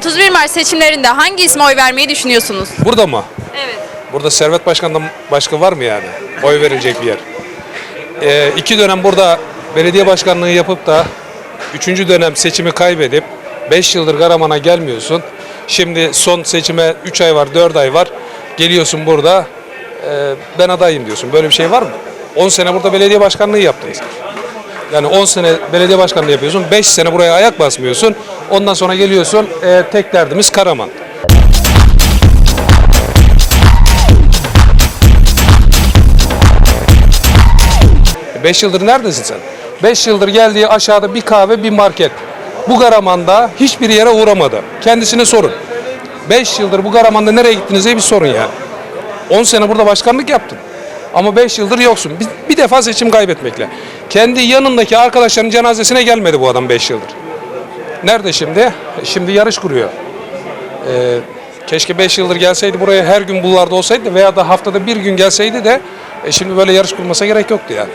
31 Mart seçimlerinde hangi isme oy vermeyi düşünüyorsunuz? Burada mı? Evet. Burada Servet Başkan'dan başka var mı yani? Oy verilecek bir yer. Ee, iki dönem burada belediye başkanlığı yapıp da üçüncü dönem seçimi kaybedip 5 yıldır Karaman'a gelmiyorsun. Şimdi son seçime 3 ay var, 4 ay var. Geliyorsun burada e, ben adayım diyorsun. Böyle bir şey var mı? 10 sene burada belediye başkanlığı yaptınız. Yani 10 sene belediye başkanlığı yapıyorsun, 5 sene buraya ayak basmıyorsun. Ondan sonra geliyorsun, e, tek derdimiz Karaman. 5 yıldır neredesin sen? 5 yıldır geldiği aşağıda bir kahve bir market. Bu Karaman'da hiçbir yere uğramadı. Kendisine sorun. 5 yıldır bu Karaman'da nereye gittiniz diye bir sorun ya. 10 sene burada başkanlık yaptın. Ama 5 yıldır yoksun. Bir, bir defa seçim kaybetmekle. Kendi yanındaki arkadaşların cenazesine gelmedi bu adam 5 yıldır. Nerede şimdi? E, Şimdi yarış kuruyor. Ee, keşke 5 yıldır gelseydi buraya her gün bunlarda olsaydı veya da haftada bir gün gelseydi de e, şimdi böyle yarış kurmasa gerek yoktu yani.